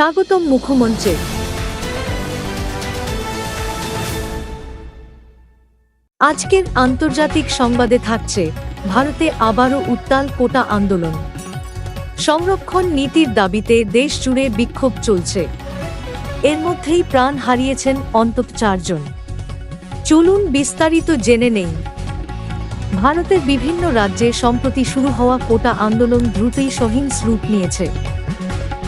স্বাগতম মুখমঞ্চে। আজকের আন্তর্জাতিক সংবাদে থাকছে, ভারতে আবারও উত্তাল কোটা আন্দোলন। সংরক্ষণ নীতির দাবিতে দেশ জুড়ে বিক্ষোভ চলছে। এর মধ্যেই প্রাণ হারিয়েছেন অন্তত চারজন। চলুন বিস্তারিত জেনে নেই। ভারতের বিভিন্ন রাজ্যে সম্প্রতি শুরু হওয়া কোটা আন্দোলন দ্রুতই সহিংস রূপ নিয়েছে।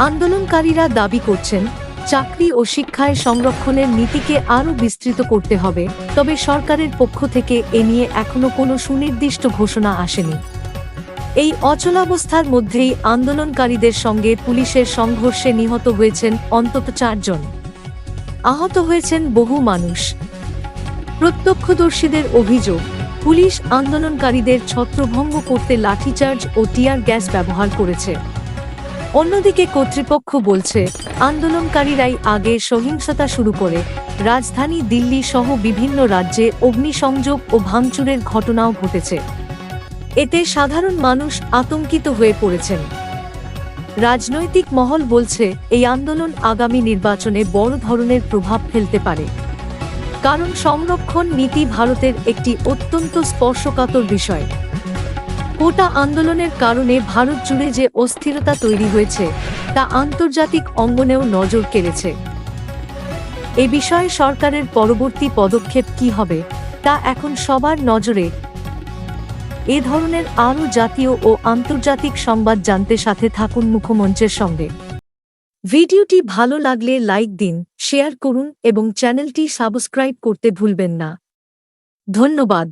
আন্দোলনকারীরা দাবি করছেন, চাকরি ও শিক্ষায় সংরক্ষণের নীতিকে আরও বিস্তৃত করতে হবে, তবে সরকারের পক্ষ থেকে এ নিয়ে এখনও কোনো সুনির্দিষ্ট ঘোষণা আসেনি। এই অচলাবস্থার মধ্যেই আন্দোলনকারীদের সঙ্গে পুলিশের সংঘর্ষে নিহত হয়েছেন অন্তত চারজন। আহত হয়েছেন বহু মানুষ। প্রত্যক্ষদর্শীদের অভিযোগ, পুলিশ আন্দোলনকারীদের ছত্রভঙ্গ করতে লাঠিচার্জ ও টিয়ার গ্যাস ব্যবহার করেছে। অন্যদিকে কর্তৃপক্ষ বলছে, আন্দোলনকারীরাই আগে সহিংসতা শুরু করে। রাজধানী দিল্লি সহ বিভিন্ন রাজ্যে অগ্নিসংযোগ ও ভাঙচুরের ঘটনাও ঘটেছে। এতে সাধারণ মানুষ আতঙ্কিত হয়ে পড়েছেন। রাজনৈতিক মহল বলছে, এই আন্দোলন আগামী নির্বাচনে বড় ধরনের প্রভাব ফেলতে পারে। কারণ সংরক্ষণ নীতি ভারতের একটি অত্যন্ত স্পর্শকাতর বিষয়। কোটা আন্দোলনের কারণে ভারত জুড়ে যে অস্থিরতা তৈরি হয়েছে, তা আন্তর্জাতিক অঙ্গনেও নজর কেড়েছে। এ বিষয়ে সরকারের পরবর্তী পদক্ষেপ কি হবে, তা এখন সবার নজরে। এ ধরনের আরও জাতীয় ও আন্তর্জাতিক সংবাদ জানতে সাথে থাকুন মুখমঞ্চের সঙ্গে। ভিডিওটি ভালো লাগলে লাইক দিন, শেয়ার করুন এবং চ্যানেলটি সাবস্ক্রাইব করতে ভুলবেন না। ধন্যবাদ।